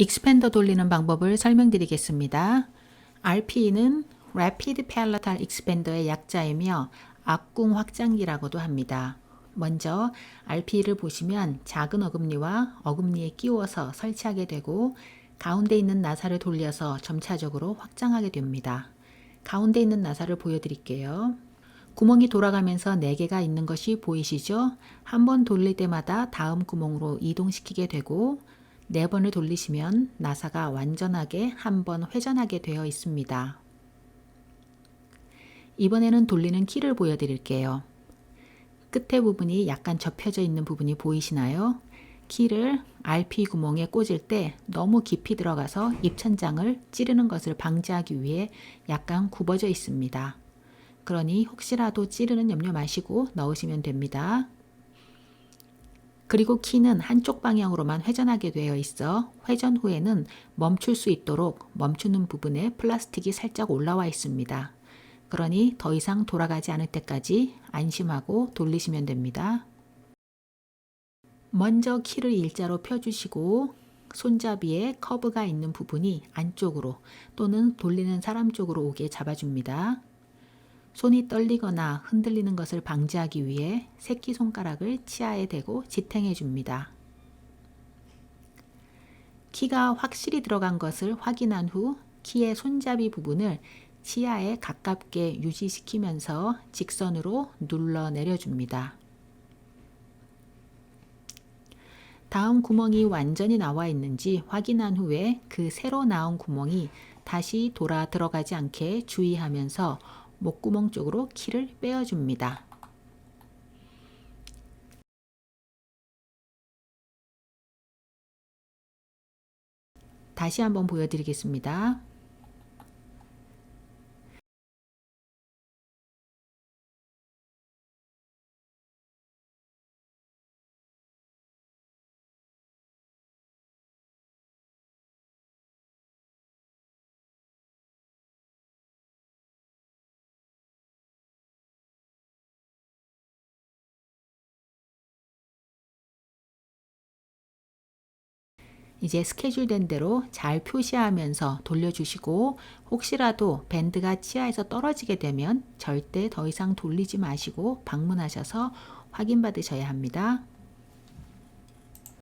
익스펜더 돌리는 방법을 설명드리겠습니다. RP는 Rapid Palatal Expander의 약자이며 앞궁 확장기라고도 합니다. 먼저 RP를 보시면 작은 어금니와 어금니에 끼워서 설치하게 되고 가운데 있는 나사를 돌려서 점차적으로 확장하게 됩니다. 가운데 있는 나사를 보여드릴게요. 구멍이 돌아가면서 4개가 있는 것이 보이시죠? 한번 돌릴 때마다 다음 구멍으로 이동시키게 되고 4번을 돌리시면 나사가 완전하게 한 번 회전하게 되어 있습니다. 이번에는 돌리는 키를 보여드릴게요. 끝에 부분이 약간 접혀져 있는 부분이 보이시나요? 키를 RP 구멍에 꽂을 때 너무 깊이 들어가서 입천장을 찌르는 것을 방지하기 위해 약간 굽어져 있습니다. 그러니 혹시라도 찌르는 염려 마시고 넣으시면 됩니다. 그리고 키는 한쪽 방향으로만 회전하게 되어 있어 회전 후에는 멈출 수 있도록 멈추는 부분에 플라스틱이 살짝 올라와 있습니다. 그러니 더 이상 돌아가지 않을 때까지 안심하고 돌리시면 됩니다. 먼저 키를 일자로 펴주시고 손잡이에 커브가 있는 부분이 안쪽으로 또는 돌리는 사람 쪽으로 오게 잡아줍니다. 손이 떨리거나 흔들리는 것을 방지하기 위해 새끼손가락을 치아에 대고 지탱해 줍니다. 키가 확실히 들어간 것을 확인한 후 키의 손잡이 부분을 치아에 가깝게 유지시키면서 직선으로 눌러 내려줍니다. 다음 구멍이 완전히 나와 있는지 확인한 후에 그 새로 나온 구멍이 다시 돌아 들어가지 않게 주의하면서 목구멍 쪽으로 키를 빼어줍니다. 다시 한번 보여드리겠습니다. 이제 스케줄된 대로 잘 표시하면서 돌려주시고 혹시라도 밴드가 치아에서 떨어지게 되면 절대 더 이상 돌리지 마시고 방문하셔서 확인받으셔야 합니다.